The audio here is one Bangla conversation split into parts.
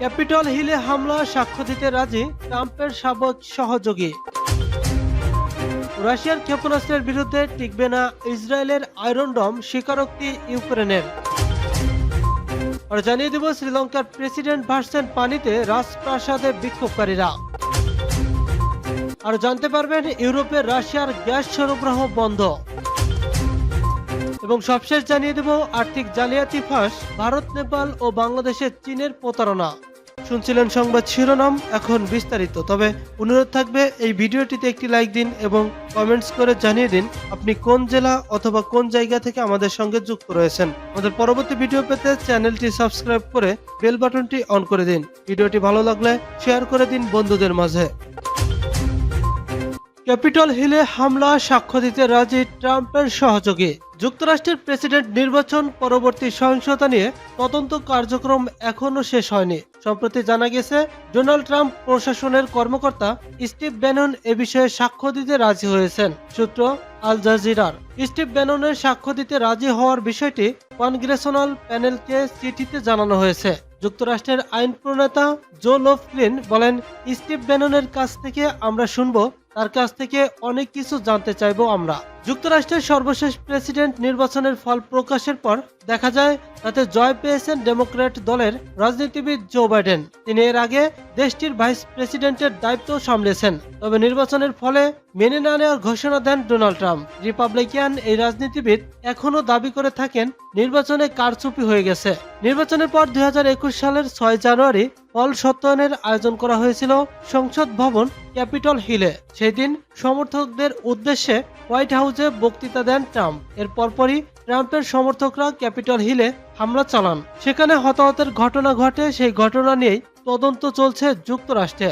ক্যাপিটল হিলে হামলা সাক্ষ্য দিতে রাজি ট্রাম্পের সাবেক সহযোগী। রাশিয়ার ক্ষেপণাস্ত্রের বিরুদ্ধে টিকবে না ইসরায়েলের আয়রন ডম স্বীকারোক্তি ইউক্রেনের। আর জানিয়ে দেব, শ্রীলঙ্কার প্রেসিডেন্ট ভার্সেন পানিতে রাজপ্রাসাদে বিক্ষোভকারীরা। আর জানতে পারবেন ইউরোপের রাশিয়ার গ্যাস সরবরাহ বন্ধ। এবং সবশেষ জানিয়ে দেব, আর্থিক জালিয়াতি ফাঁস, ভারত, নেপাল ও বাংলাদেশের চীনের প্রতারণা। শুনছিলেন সংবাদ শিরোনাম, এখন বিস্তারিত। তবে অনুরোধ থাকবে, এই ভিডিওটিতে একটি লাইক দিন এবং কমেন্টস করে জানিয়ে দিন আপনি কোন জেলা অথবা কোন জায়গা থেকে আমাদের সঙ্গে যুক্ত রয়েছেন। আমাদের পরবর্তী ভিডিও পেতে চ্যানেলটি সাবস্ক্রাইব করে বেল বাটনটি অন করে দিন। ভিডিওটি ভালো লাগলে শেয়ার করে দিন বন্ধুদের মাঝে। ক্যাপিটল হিলে হামলা, সাক্ষ্য দিতে রাজি ট্রাম্পের সহযোগী। যুক্তরাষ্ট্রের প্রেসিডেন্ট নির্বাচন পরবর্তী সহিংসতা নিয়ে তদন্ত কার্যক্রম এখনও শেষ হয়নি। সম্প্রতি জানা গেছে, ডোনাল্ড ট্রাম্প প্রশাসনের কর্মকর্তা স্টিভ ব্যানন এ বিষয়ে সাক্ষ্য দিতে রাজি হয়েছেন। সূত্র আল জাজিরার। স্টিভ ব্যাননের সাক্ষ্য দিতে রাজি হওয়ার বিষয়টি কনগ্রেশনাল প্যানেলকে চিঠিতে জানানো হয়েছে। যুক্তরাষ্ট্রের আইন প্রণেতা জো লোফলিন বলেন, স্টিভ ব্যাননের কাছ থেকে আমরা শুনব তার কাছ থেকে অনেক কিছু জানতে চাইব আমরা। যুক্তরাষ্ট্রের সর্বশেষ প্রেসিডেন্ট নির্বাচনের ফল প্রকাশের পর দেখা যায় তাতে জয় পেয়েছেন ডেমোক্র্যাট দলের রাজনীতিবিদ জো বাইডেন। তিনি এর আগে দেশটির ভাইস প্রেসিডেন্টের দায়িত্ব সামলেছেন, তবে নির্বাচনের ফলে মেনে না নেওয়ার ঘোষণা দেন ডোনাল্ড ট্রাম্প। রিপাবলিকান এই রাজনীতিবিদ এখনও দাবি করে থাকেন, নির্বাচনে কারচুপি হয়ে গেছে। নির্বাচনের পর দুই হাজার একুশ সালের ছয় জানুয়ারি ফল সত্যায়নের আয়োজন করা হয়েছিল সংসদ ভবন ক্যাপিটল হিলে। সেই দিন সমর্থকদের উদ্দেশ্যে হোয়াইট হাউসে বক্তৃতা দেন ট্রাম্প। এর পরপরই ট্রাম্পের সমর্থকরা ক্যাপিটল হিলে হামলা চালান। সেখানে হতাহতের ঘটনা ঘটে, সেই ঘটনা নিয়েই তদন্ত চলছে যুক্তরাষ্ট্রে।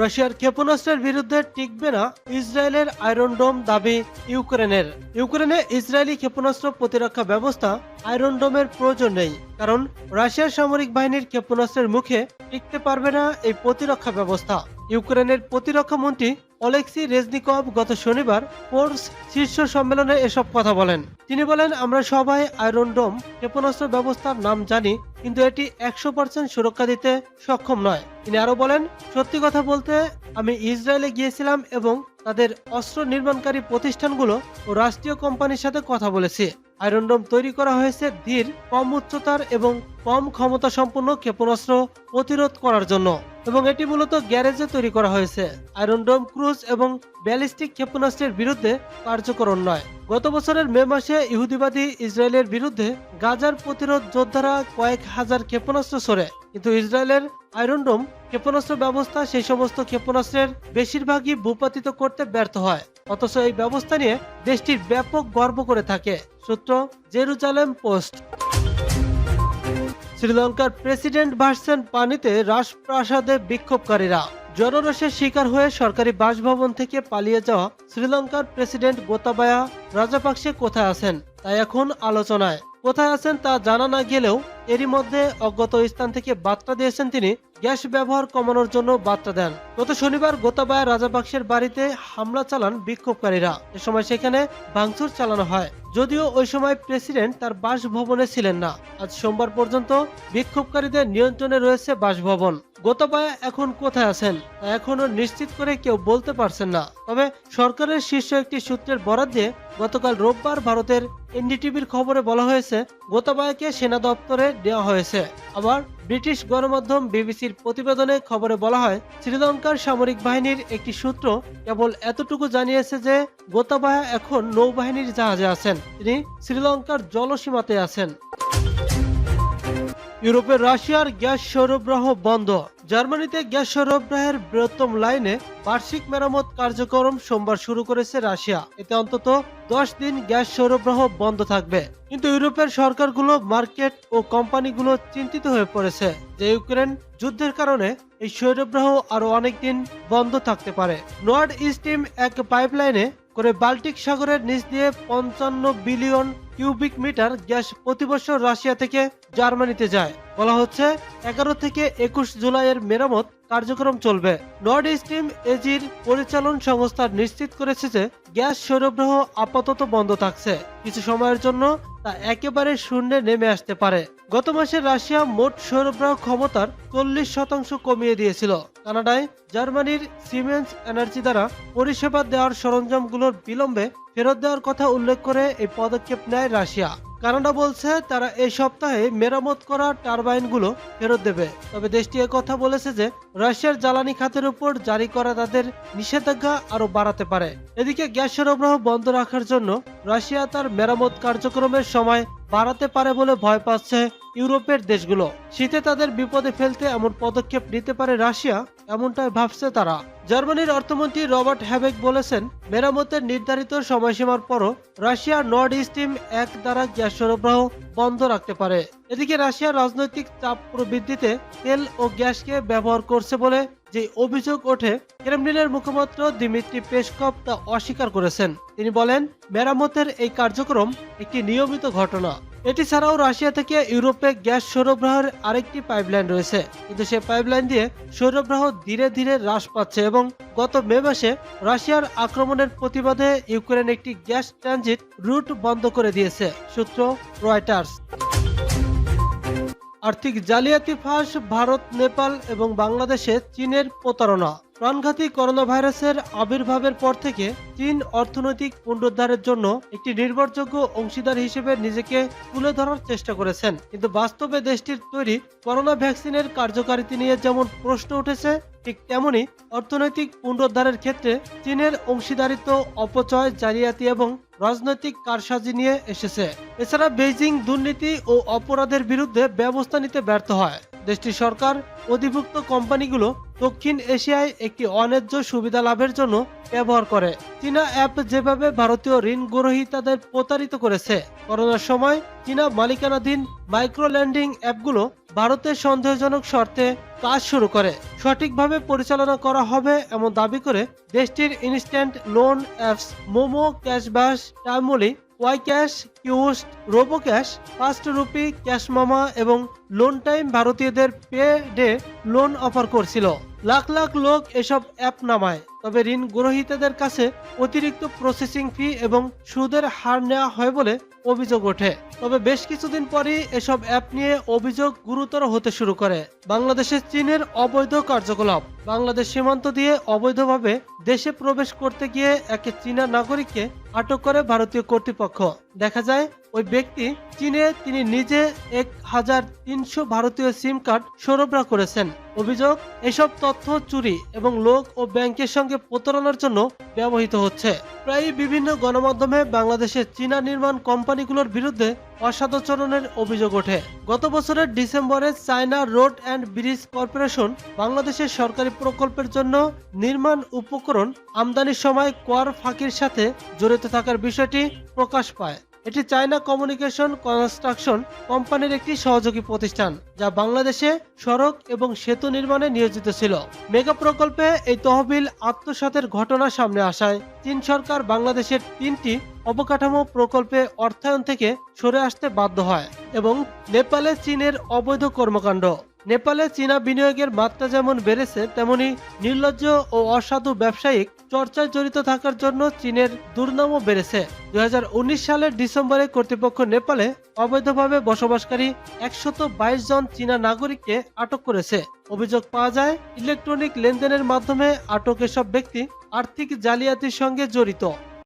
রাশিয়ার ক্ষেপণাস্ত্রের বিরুদ্ধে টিকবে না ইসরায়েলের আয়রন ডোম দাবি ইউক্রেনের। ইউক্রেনে ইসরায়েলি ক্ষেপণাস্ত্র প্রতিরক্ষা ব্যবস্থা আয়রন ডোমের প্রয়োজন নেই, কারণ রাশিয়ার সামরিক বাহিনীর ক্ষেপণাস্ত্রের মুখে টিকতে পারবে না এই প্রতিরক্ষা ব্যবস্থা। ইউক্রেনের প্রতিরক্ষা মন্ত্রী অলেক্সি রেজনিকভ গত শনিবার ফোর্স শীর্ষ সম্মেলনে এসব কথা বলেন। তিনি বলেন, আমরা সবাই আয়রন ডোম ক্ষেপণাস্ত্র ব্যবস্থার নাম জানি, কিন্তু এটি একশো পার্সেন্ট সুরক্ষা দিতে সক্ষম নয়। তিনি আরও বলেন, সত্যি কথা বলতে, আমি ইসরায়েলে গিয়েছিলাম এবং তাদের অস্ত্র নির্মাণকারী প্রতিষ্ঠানগুলো ও রাষ্ট্রীয় কোম্পানির সাথে কথা বলেছি। আয়রন ডোম তৈরি করা হয়েছে ধীর, কম উচ্চতার এবং কম ক্ষমতা সম্পন্ন ক্ষেপণাস্ত্র প্রতিরোধ করার জন্য। এবং এটি মূলত গ্যারেজে তৈরি করা হয়েছে। আয়রন ডোম ক্রুজ এবং ব্যালিস্টিক ক্ষেপণাস্ত্রের বিরুদ্ধে কার্যকর নয়। গত বছরের মে মাসে ইহুদিবাদী ইসরায়েলের বিরুদ্ধে গাজার প্রতিরোধ যোদ্ধারা কয়েক হাজার ক্ষেপণাস্ত্র সরে। কিন্তু ইসরায়েলের আয়রন ডোম ক্ষেপণাস্ত্র ব্যবস্থা সেই সমস্ত ক্ষেপণাস্ত্রের বেশিরভাগই ভূপাতিত করতে ব্যর্থ হয়। অথচ এই ব্যবস্থা নিয়ে দেশটির ব্যাপক গর্ব করে থাকে। সূত্র জেরুজালেম পোস্ট। শ্রীলঙ্কার প্রেসিডেন্ট ভার্সেন পানিতে রাজপ্রাসাদে বিক্ষোভকারীরা জনরসের শিকার হয়ে সরকারি বাসভবন থেকে পালিয়ে যাওয়া শ্রীলঙ্কার প্রেসিডেন্ট গোতাবায়া রাজাপাকসে কোথায় আছেন, তা এখন আলোচনায়। কোথায় আছেন তা জানা না গেলেও এরই মধ্যে অজ্ঞাত স্থান থেকে বার্তা দিয়েছেন তিনি, গ্যাস ব্যবহার কমানোর জন্য বার্তা দেন। গত শনিবার গোতাবায়া রাজাপাকসের বাড়িতে হামলা চালান বিক্ষোভকারীরা। এ সময় সেখানে ভাঙচুর চালানো হয়। যদিও ওই সময় প্রেসিডেন্ট তার বাসভবনে ছিলেন না। আজ সোমবার পর্যন্ত বিক্ষোভকারীদের নিয়ন্ত্রণে রয়েছে বাসভবন। গোতাবায়া এখন কোথায় আছেন তা এখনও নিশ্চিত করে কেউ বলতে পারছেন না। তবে সরকারের শীর্ষ একটি সূত্রের বরাদ দিয়ে গতকাল রোববার ভারতের এনডিটিভির খবরে বলা হয়েছে, গোতাবায়াকে সেনা দপ্তরে দেওয়া হয়েছে। আবার ব্রিটিশ গণমাধ্যম বিবিসির প্রতিবেদনে খবরে বলা হয়, শ্রীলঙ্কার সামরিক বাহিনীর একটি সূত্র কেবল এতটুকু জানিয়েছে যে গোতাবায়া এখন নৌবাহিনীর জাহাজে আছেন। তিনি শ্রীলঙ্কার জলসীমাতে আছেন। ইউরোপের রাশিয়ার গ্যাস সরবরাহ বন্ধ। জার্মানিতে গ্যাস সরবরাহের বৃহত্তম লাইনে বার্ষিক মেরামত কার্যক্রম সোমবার শুরু করেছে রাশিয়া। এতে অন্তত দশ দিন গ্যাস সরবরাহ বন্ধ থাকবে। কিন্তু ইউরোপের সরকারগুলো, মার্কেট ও কোম্পানিগুলো চিন্তিত হয়ে পড়েছে যে ইউক্রেন যুদ্ধের কারণে এই সরবরাহ আরও অনেকদিন বন্ধ থাকতে পারে। নর্ড স্ট্রিম এক পাইপলাইনে করে বাল্টিক সাগরের নিচ দিয়ে পঞ্চান্ন বিলিয়ন কিউবিক মিটার গ্যাস প্রতিবছর রাশিয়া থেকে জার্মানিতে যায়। বলা হচ্ছে, এগারো থেকে একুশ জুলাইয়ের মেরামত কার্যক্রম চলবে। নর্ড স্ট্রিম এজির পরিচালন সংস্থা নিশ্চিত করেছে যে, গ্যাস সরবরাহ আপাতত বন্ধ থাকছে। কিছু সময়ের জন্য তা একেবারে শূন্যে নেমে আসতে পারে। গত মাসে রাশিয়া মোট সরবরাহ ক্ষমতার চল্লিশ শতাংশ কমিয়ে দিয়েছিল। কানাডায় জার্মানির সিমেন্স এনার্জি দ্বারা পরিষেবা দেওয়ার সরঞ্জামগুলোর বিলম্বে ফেরত দেওয়ার কথা উল্লেখ করে এই পদক্ষেপ নেয় রাশিয়া। কানাডা বলছে তারা এই সপ্তাহে মেরামত করা টারবাইনগুলো ফেরত দেবে। তবে দেশটি কথা বলেছে যে রাশিয়ার জ্বালানি খাতের উপর জারি করা তাদের নিষেধাজ্ঞা আরও বাড়াতে পারে। এদিকে গ্যাস সরবরাহ বন্ধ রাখার জন্য রাশিয়া তার মেরামত কার্যক্রমের সময় বাড়াতে পারে বলে ভয় পাচ্ছে ইউরোপের দেশগুলো। শীতে তাদের বিপদে ফেলতে এমন পদক্ষেপ নিতে পারে রাশিয়া এমনটাই ভাবছে তারা। জার্মানির অর্থমন্ত্রী রবার্ট হ্যাবেক বলেছেন, মেরামতের নির্ধারিত সময়সীমার পরও রাশিয়া নর্থ স্ট্রিম এক দ্বারা গ্যাস সরবরাহ বন্ধ রাখতে পারে। এদিকে রাশিয়ার রাজনৈতিক চাপ প্রবৃদ্ধিতে তেল ও গ্যাসকে ব্যবহার করছে বলে যে অভিযোগ ওঠে, ক্রেমলিনের মুখপাত্র দিমিত্রি পেসকপ তা অস্বীকার করেছেন। তিনি বলেন, মেরামতের এই কার্যক্রম একটি নিয়মিত ঘটনা। এটি ছাড়াও রাশিয়া থেকে ইউরোপে গ্যাস সরবরাহের আরেকটি পাইপলাইন রয়েছে। কিন্তু সে পাইপলাইন দিয়ে সরবরাহ ধীরে ধীরে হ্রাস পাচ্ছে এবং গত মে মাসে রাশিয়ার আক্রমণের প্রতিবাদে ইউক্রেন একটি গ্যাস ট্রানজিট রুট বন্ধ করে দিয়েছে, সূত্র রয়টার্স। আর্থিক জালিয়াতি ফাঁস ভারত, নেপাল এবং বাংলাদেশে চীনের প্রতারণা। প্রাণঘাতী করোনা ভাইরাসের আবির্ভাবের পর থেকে চীন অর্থনৈতিক পুনরুদ্ধারের জন্য একটি নির্ভরযোগ্য অংশীদার হিসেবে নিজেকে তুলে ধরার চেষ্টা করেছেন। কিন্তু বাস্তবে দেশটির তৈরি করোনা ভ্যাকসিনের কার্যকারিতা নিয়ে যেমন প্রশ্ন উঠেছে, ঠিক তেমনি অর্থনৈতিক পুনরুদ্ধারের ক্ষেত্রে চীনের অংশীদারিত্ব, অপচয় জালিয়াতি এবং রাজনৈতিক কারসাজি নিয়ে এসেছে। এছাড়া বেইজিং দুর্নীতি ও অপরাধের বিরুদ্ধে ব্যবস্থা নিতে ব্যর্থ হয়। দেশটির সরকার অধিভুক্ত কোম্পানিগুলো দক্ষিণ এশিয়ায় একটি অন্যায্য সুবিধা লাভের জন্য ব্যবহার করে। চীনা অ্যাপ যেভাবে ভারতীয় ঋণ গ্রহীতাদের প্রতারিত করেছে, করোনার সময় চীনা মালিকানাধীন মাইক্রো ল্যান্ডিং অ্যাপগুলো ভারতের সন্দেহজনক শর্তে কাজ শুরু করে। সঠিকভাবে পরিচালনা করা হবে এমন দাবি করে দেশটির instant loan apps Momo Cashbash timely Y cash কিউস্ট robo cash first rupee, cash mama এবং লোন টাইম ভারতীয়দের পে ডে লোন অফার করছিল। লাখ লাখ লোক এসব অ্যাপ নামায়। তবে ঋণ গ্রহীতাদের কাছে অতিরিক্ত প্রসেসিং ফি এবং সুদের হার নেওয়া হয় বলে অভিযোগ ওঠে। তবে বেশ কিছুদিন পরই এসব অ্যাপ নিয়ে অভিযোগ গুরুতর হতে শুরু করে। বাংলাদেশে চীনের অবৈধ কার্যকলাপ। বাংলাদেশ সীমান্ত দিয়ে অবৈধভাবে দেশে প্রবেশ করতে গিয়ে এক চীনা নাগরিককে আটক করে ভারতীয় কর্তৃপক্ষ। দেখা যায় ওই ব্যক্তি চীনে তিনি নিজে এক হাজার তিনশো ভারতীয় সিম কার্ড সরবরাহ করেছেন। অভিযোগ, এসব তথ্য চুরি এবং লোক ও ব্যাংকের সঙ্গে প্রতারণার জন্য ব্যবহৃত হচ্ছে। প্রায় বিভিন্ন গণমাধ্যমে বাংলাদেশের চীনা নির্মাণ কোম্পানিগুলোর বিরুদ্ধে অসাধুচরণের অভিযোগ ওঠে। গত বছরের ডিসেম্বরে China road and bridge corporation বাংলাদেশের সরকারি প্রকল্পের জন্য নির্মাণ উপকরণ আমদানির সময় কর ফাঁকির সাথে জড়িত থাকার বিষয়টি প্রকাশ পায়। এটি চায়না কমিউনিকেশন কনস্ট্রাকশন কোম্পানির একটি সহযোগী প্রতিষ্ঠান, যা বাংলাদেশে সড়ক এবং সেতু নির্মাণে নিয়োজিত ছিল। মেগা প্রকল্পে এই তহবিল আত্মসাতের ঘটনা সামনে আসায় চীন সরকার বাংলাদেশের তিনটি অবকাঠামো প্রকল্পে অর্থায়ন থেকে সরে আসতে বাধ্য হয় এবং নেপালে চীনের অবৈধ কর্মকাণ্ড। নেপালে চীনা বিনিয়োগের মাত্রা যেমন বেড়েছে, তেমনি নির্লজ্জ ও অসাধু ব্যবসায়িক চর্চায় জড়িত থাকার জন্য চীনের দুর্নামও বেড়েছে। দুই হাজার উনিশ সালের ডিসেম্বরে কর্তৃপক্ষ নেপালে অবৈধভাবে বসবাসকারী একশত জন চীনা নাগরিককে আটক করেছে। অভিযোগ পাওয়া যায়, ইলেকট্রনিক লেনদেনের মাধ্যমে আটক এসব ব্যক্তি আর্থিক জালিয়াতির সঙ্গে জড়িত।